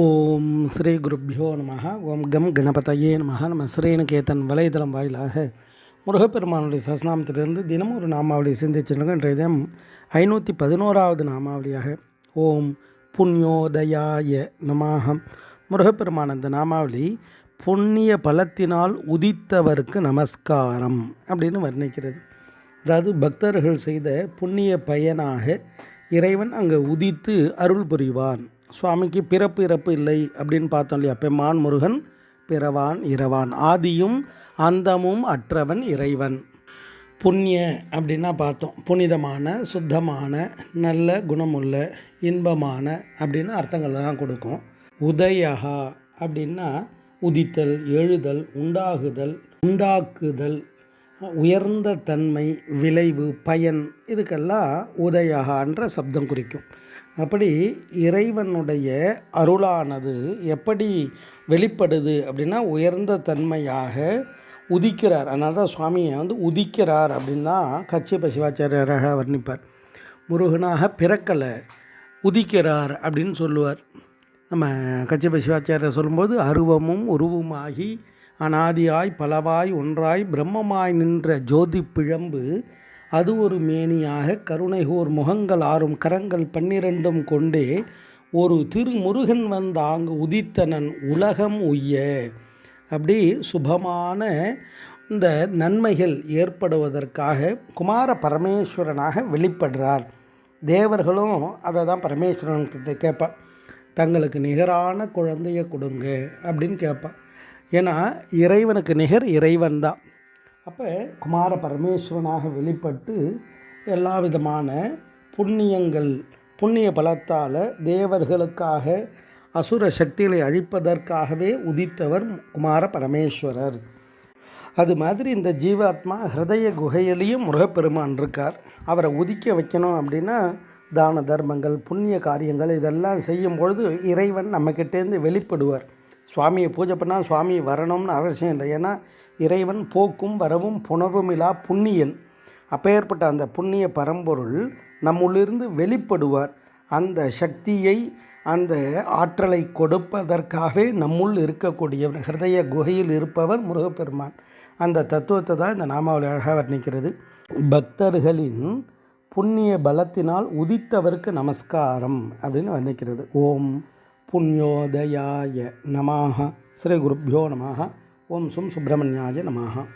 ஓம் ஸ்ரீ குருப்பியோ நம ஓம் கம் கணபதையே நம நம்ம ஸ்ரீனுகேதன் வலைதளம் வாயிலாக முருகப்பெருமானுடைய சசநாமத்திலிருந்து தினமும் ஒரு நாமாவளி சிந்திச்சிருக்கோம் இன்றைய தினம் ஐநூற்றி பதினோராவது நாமாவளியாக ஓம் புண்ணியோதயாய நமாக முருகப்பெருமான் அந்த நாமாவளி புண்ணிய பலத்தினால் உதித்தவருக்கு நமஸ்காரம் அப்படின்னு வர்ணிக்கிறது. அதாவது பக்தர்கள் செய்த புண்ணிய பயனாக இறைவன் அங்கே உதித்து அருள் புரிவான். சுவாமிக்கு பிறப்பு இறப்பு இல்லை அப்படின்னு பார்த்தோம் இல்லையா? பெம்மான் முருகன் பிறவான் இரவான். ஆதியும் அந்தமும் அற்றவன் இறைவன். புண்ணிய அப்படின்னா பார்த்தோம். புனிதமான சுத்தமான நல்ல குணமுள்ள இன்பமான அப்படின்னு அர்த்தங்கள்லாம் கொடுக்கும். உதயகா அப்படின்னா உதித்தல் எழுதல் உண்டாகுதல் உண்டாக்குதல் உயர்ந்த தன்மை விளைவு பயன் இதுக்கெல்லாம் உதயகான்ற சப்தம் குறிக்கும். அப்படி இறைவனுடைய அருளானது எப்படி வெளிப்படுது அப்படின்னா உயர்ந்த தன்மையாக உதிக்கிறார். அதனால தான் சுவாமியை வந்து உதிக்கிறார் அப்படின்னு தான் கச்சியப்ப சிவாச்சாரியராக வர்ணிப்பார். முருகனாக பிறக்கலை உதிக்கிறார் அப்படின்னு சொல்லுவார். நம்ம கச்சியப்ப சிவாச்சாரியர் சொல்லும்போது அருவமும் உருவமாகி அனாதியாய் பலவாய் ஒன்றாய் பிரம்மமாய் நின்ற ஜோதி பிழம்பு அது ஒரு மேனியாக கருணைகோர் முகங்கள் ஆறும் கரங்கள் பன்னிரண்டும் கொண்டே ஒரு திருமுருகன் வந்த அங்கு உதித்தனன் உலகம் உய்ய அப்படி சுபமான இந்த நன்மைகள் ஏற்படுவதற்காக குமார பரமேஸ்வரனாக வெளிப்படுறார். தேவர்களும் அதை தான் பரமேஸ்வரன்கிட்ட கேட்பா. தங்களுக்கு நிகரான குழந்தைய கொடுங்க அப்படின்னு கேட்பான் ஏன்னா இறைவனுக்கு நிகர் இறைவன் தான். அப்போ குமார பரமேஸ்வரனாக வெளிப்பட்டு எல்லா விதமான புண்ணியங்கள் புண்ணிய பலத்தால் தேவர்களுக்காக அசுர சக்திகளை அழிப்பதற்காகவே உதித்தவர் குமார பரமேஸ்வரர். அது மாதிரி இந்த ஜீவாத்மா ஹிருதய குகையிலையும் முருகப்பெருமான் இருக்கார். அவரை உதிக்க வைக்கணும் அப்படின்னா தான தர்மங்கள் புண்ணிய காரியங்கள் இதெல்லாம் செய்யும் பொழுது இறைவன் நம்மக்கிட்டேருந்து வெளிப்படுவார். சுவாமியை பூஜை பண்ணால் சுவாமி வரணும்னு அவசியம் இல்லை. ஏன்னா இறைவன் போக்கும் வரவும் புணர்வுமிலா புண்ணியன். அப்பேற்பட்ட அந்த புண்ணிய பரம்பொருள் நம்முள்ளிருந்து வெளிப்படுவார். அந்த சக்தியை அந்த ஆற்றலை கொடுப்பதற்காகவே நம்முள் இருக்கக்கூடிய ஹிருதய குகையில் இருப்பவர் முருகப்பெருமான். அந்த தத்துவத்தை தான் இந்த நாமாவளி அழகாக வர்ணிக்கிறது. பக்தர்களின் புண்ணிய பலத்தினால் உதித்தவருக்கு நமஸ்காரம் அப்படின்னு வர்ணிக்கிறது. ஓம் புண்ணியோதயாய நமாக ஸ்ரீ குருப்யோ நமாக ஓம் சும் சுப்பிரமணியாய நமாக